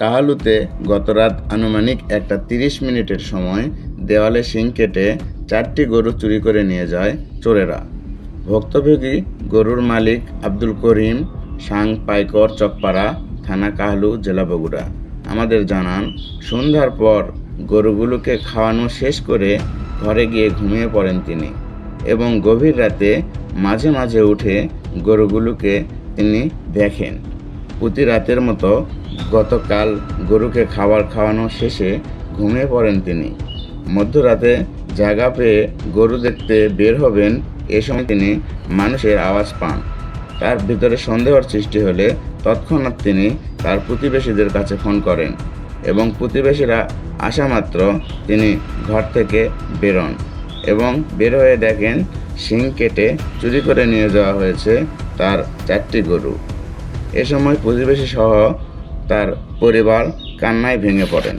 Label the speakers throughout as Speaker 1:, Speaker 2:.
Speaker 1: কাহালুতে গতরাত আনুমানিক একটা তিরিশ মিনিটের সময় দেওয়ালে শিং কেটে চারটি গরু চুরি করে নিয়ে যায় চোরেরা। ভুক্তভোগী গরুর মালিক আব্দুল করিম, সাং পাইকর চকপাড়া, থানা কাহলু, জেলা বগুড়া। আমাদের জানান, সন্ধ্যার পর গরুগুলোকে খাওয়ানো শেষ করে ঘরে গিয়ে ঘুমিয়ে পড়েন তিনি এবং গভীর রাতে মাঝে মাঝে উঠে গরুগুলোকে তিনি দেখেন। প্রতি রাতের মতো গতকাল গরুকে খাবার খাওয়ানো শেষে ঘুমিয়ে পড়েন তিনি। মধ্যরাতে জায়গা পেয়ে গরু দেখতে বের হবেন এ সময় তিনি মানুষের আওয়াজ পান। তার ভিতরে সন্দেহর সৃষ্টি হলে তৎক্ষণাৎ তিনি তার প্রতিবেশীদের কাছে ফোন করেন এবং প্রতিবেশীরা আসা মাত্র তিনি ঘর থেকে বেরোন এবং বের হয়ে দেখেন শিং কেটে চুরি করে নিয়ে যাওয়া হয়েছে তার চারটি গরু। এ সময় প্রতিবেশী সহ তার পরিবার কান্নায় ভেঙে পড়েন।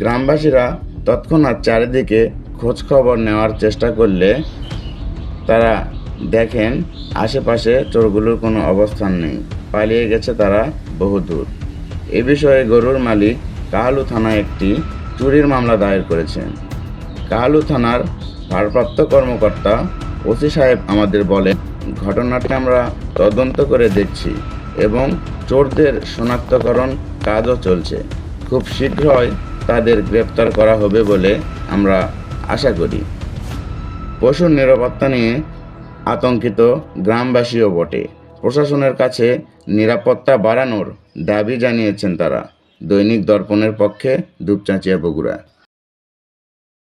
Speaker 1: গ্রামবাসীরা তৎক্ষণাৎ চারিদিকে খোঁজ খবর নেওয়ার চেষ্টা করলে তারা দেখেন আশেপাশে চোরগুলোর কোনো অবস্থান নেই। পালিয়ে গেছে তারা বহুদূর। এ বিষয়ে গরুর মালিক কাহালু থানায় একটি চুরির মামলা দায়ের করেছেন। কাহালু থানার ভারপ্রাপ্ত কর্মকর্তা ওসি সাহেব আমাদের বলেন, ঘটনাটি আমরা তদন্ত করে দেখছি এবং চোরদের শনাক্তকরণ কাজও চলছে। খুব শীঘ্রই তাদের গ্রেপ্তার করা হবে বলে আমরা আশা করি। পশুর নিরাপত্তা নিয়ে আতঙ্কিত গ্রামবাসীও বটে। প্রশাসনের কাছে নিরাপত্তা বাড়ানোর দাবি জানিয়েছেন তারা। দৈনিক দর্পণের পক্ষে দুপচাঁচিয়া বগুড়া।